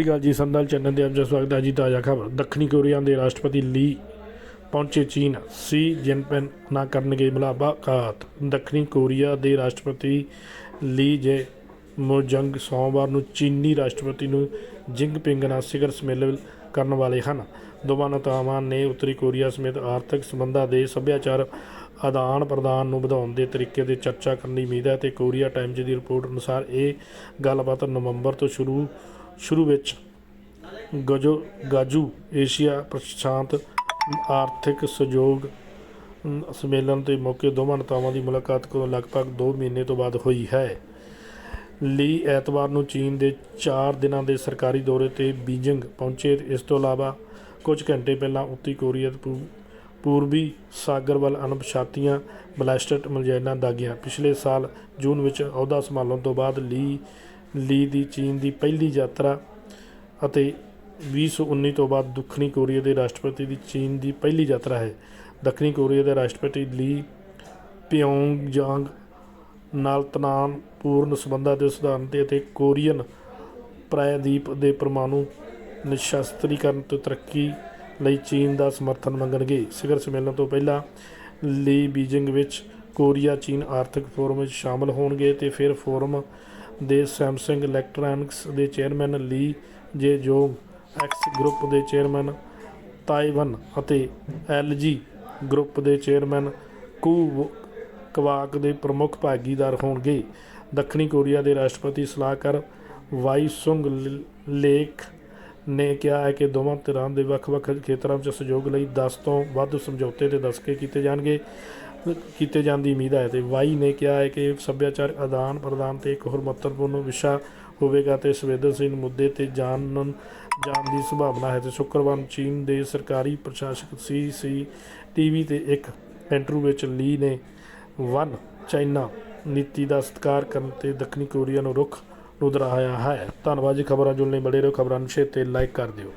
ਸਤਿ ਸ਼੍ਰੀ ਅਕਾਲ ਜੀ ਸੰਦਲ ਚੈਨਲ ਦੇ ਆਪ ਦਾ ਸਵਾਗਤ ਹੈ ਜੀ, ਤਾਜ਼ਾ ਖਬਰ। ਦੱਖਣੀ ਕੋਰੀਆ ਦੇ ਰਾਸ਼ਟਰਪਤੀ ਲੀ ਪਹੁੰਚੇ ਚੀਨ। ਸੀ ਜਿਨਪਿੰਗ ਨਾ ਕਰਨਗੇ ਮੁਲਾਕਾਤ। ਦੱਖਣੀ ਕੋਰੀਆ ਦੇ ਰਾਸ਼ਟਰਪਤੀ ਲੀ ਜੇ ਮੋਜੰਗ ਸੋਮਵਾਰ ਨੂੰ ਚੀਨੀ ਰਾਸ਼ਟਰਪਤੀ ਨੂੰ ਜਿੰਗਪਿੰਗ ਨਾਲ ਸਿਖਰ ਸੰਮੇਲਨ ਕਰਨ ਵਾਲੇ ਹਨ। ਦੋਵਾਂ ਨੇਤਾਵਾਂ ਨੇ ਉੱਤਰੀ ਕੋਰੀਆ ਸਮੇਤ ਆਰਥਿਕ ਸੰਬੰਧਾਂ ਦੇ ਸੱਭਿਆਚਾਰ ਆਦਾਨ ਪ੍ਰਦਾਨ ਨੂੰ ਵਧਾਉਣ ਦੇ ਤਰੀਕੇ ਤੇ ਚਰਚਾ ਕਰਨ ਦੀ ਉਮੀਦ ਹੈ ਤੇ ਕੋਰੀਆ ਟਾਈਮਜ਼ ਦੀ ਰਿਪੋਰਟ ਅਨੁਸਾਰ ਇਹ ਗੱਲਬਾਤ ਨਵੰਬਰ ਤੋਂ ਸ਼ੁਰੂ ਸ਼ੁਰੂ ਵਿੱਚ ਗਜੋ, ਗਾਜੂ, ਏਸ਼ੀਆ ਪ੍ਰਸ਼ਾਂਤ, ਆਰਥਿਕ ਸਹਿਯੋਗ ਸੰਮੇਲਨ ਦੇ ਮੌਕੇ ਦੋਵਾਂ ਨੇਤਾਵਾਂ ਦੀ ਮੁਲਾਕਾਤ ਕੋਲ ਲਗਭਗ 2 ਮਹੀਨੇ ਤੋਂ ਬਾਅਦ ਹੋਈ ਹੈ। ਲੀ ਐਤਵਾਰ ਨੂੰ ਚੀਨ ਦੇ 4 ਦਿਨਾਂ ਦੇ ਸਰਕਾਰੀ ਦੌਰੇ ਤੇ ਬੀਜਿੰਗ ਪਹੁੰਚੇ। ਇਸ ਤੋਂ ਇਲਾਵਾ ਕੁਝ ਘੰਟੇ ਪਹਿਲਾਂ ਉੱਤਰੀ ਕੋਰੀਆ ਦੇ ਪੂ- ਪੂਰਬੀ ਸਾਗਰ ਵੱਲ ਅਣਪਛਾਤੀਆਂ ਬਲਾਸਟਡ ਮਿਜ਼ਾਈਲਾਂ ਦਾਗੀਆਂ। ਪਿਛਲੇ ਸਾਲ ਜੂਨ ਵਿੱਚ ਅਹੁਦਾ ਸੰਭਾਲਣ ਤੋਂ ਬਾਅਦ ਲੀ ਲੀ ਦੀ ਚੀਨ ਦੀ ਪਹਿਲੀ ਯਾਤਰਾ ਅਤੇ 2019 ਤੋਂ ਬਾਅਦ ਦੱਖਣੀ ਕੋਰੀਆ ਦੇ ਰਾਸ਼ਟਰਪਤੀ ਦੀ ਚੀਨ ਦੀ ਪਹਿਲੀ ਯਾਤਰਾ ਹੈ। ਦੱਖਣੀ ਕੋਰੀਆ ਦੇ ਰਾਸ਼ਟਰਪਤੀ ਲੀ ਪਿਓਂਗਯਾਂਗ ਨਾਲ ਤਣਾਅਪੂਰਨ ਸਬੰਧਾਂ ਦੇ ਸੁਧਾਰਨ ਤੇ ਅਤੇ ਕੋਰੀਅਨ ਪ੍ਰਾਇਦੀਪ ਦੇ ਪਰਮਾਣੂ ਨਿਸ਼ਸਤਰੀਕਰਨ ਤੇ ਤਰੱਕੀ ਲਈ ਚੀਨ ਦਾ ਸਮਰਥਨ ਮੰਗਣਗੇ। ਸਿਖਰ ਸੰਮੇਲਨ ਤੋਂ ਪਹਿਲਾਂ ਲੀ ਬੀਜਿੰਗ ਵਿੱਚ ਕੋਰੀਆ ਚੀਨ ਆਰਥਿਕ ਫੋਰਮ ਵਿੱਚ ਸ਼ਾਮਲ ਹੋਣਗੇ ਤੇ ਫਿਰ ਫੋਰਮ ਦੇ ਸੈਮਸੰਗ ਇਲੈਕਟ੍ਰੋਨਿਕਸ ਦੇ ਚੇਅਰਮੈਨ ਲੀ ਜੇ ਜੋਂਗ ਐਕਸ ਗਰੁੱਪ ਦੇ ਚੇਅਰਮੈਨ ਤਾਈਵਨ ਅਤੇ ਐਲਜੀ ਗਰੁੱਪ ਦੇ ਚੇਅਰਮੈਨ ਕੂ ਕਵਾਕ ਦੇ ਪ੍ਰਮੁੱਖ ਭਾਗੀਦਾਰ ਹੋਣਗੇ। ਦੱਖਣੀ ਕੋਰੀਆ ਦੇ ਰਾਸ਼ਟਰਪਤੀ ਸਲਾਹਕਾਰ ਵਾਈ ਸੁੰਗ ਲ- ਲੇਕ ਨੇ ਕਿਹਾ ਹੈ ਕਿ ਦੋਵਾਂ ਧਿਰਾਂ ਦੇ ਵੱਖ-ਵੱਖ ਖੇਤਰਾਂ ਵਿੱਚ ਸਹਿਯੋਗ ਲਈ 10 ਤੋਂ ਵੱਧ ਸਮਝੌਤੇ ਤੇ ਦਸਕੇ ਕੀਤੇ ਜਾਣਗੇ। ਕੀਤੇ ਜਾਣ ਦੀ ਉਮੀਦ ਹੈ ਤੇ ਵਾਈ ਨੇ ਕਿਹਾ ਹੈ ਕਿ ਸੱਭਿਆਚਾਰ ਆਦਾਨ ਪ੍ਰਦਾਨ ਤੇ ਇੱਕ ਹੋਰ ਮਹੱਤਵਪੂਰਨ ਵਿਸ਼ਾ ਹੋਵੇਗਾ ਤੇ ਸੰਵੇਦਨਸ਼ੀਲ ਮੁੱਦੇ ਤੇ ਜਾਣਨ, ਜਾਣ ਦੀ ਸੰਭਾਵਨਾ ਹੈ ਤੇ ਸ਼ੁੱਕਰਵਾਰ ਨੂੰ ਚੀਨ ਦੇ ਸਰਕਾਰੀ ਪ੍ਰਸ਼ਾਸਕ ਸੀ ਸੀ ਟੀਵੀ ਤੇ ਇੱਕ ਇੰਟਰਵਿਊ ਵਿੱਚ ਲੀ ਨੇ ਵਨ ਚਾਈਨਾ ਨੀਤੀ ਦਾ ਸਤਿਕਾਰ ਕਰਨ ਤੇ ਦੱਖਣੀ ਕੋਰੀਆ ਨੂੰ ਰੁਖ ਨੂੰ ਦੁਹਰਾਇਆ ਹੈ। ਧੰਨਵਾਦ ਜੀ, ਖਬਰਾਂ ਜੁੜਨ ਲਈ ਬੜੇ ਰਹੋ, ਖਬਰਾਂ ਨੂੰ ਸ਼ੇਅਰ ਤੇ ਲਾਈਕ ਕਰ ਦਿਓ।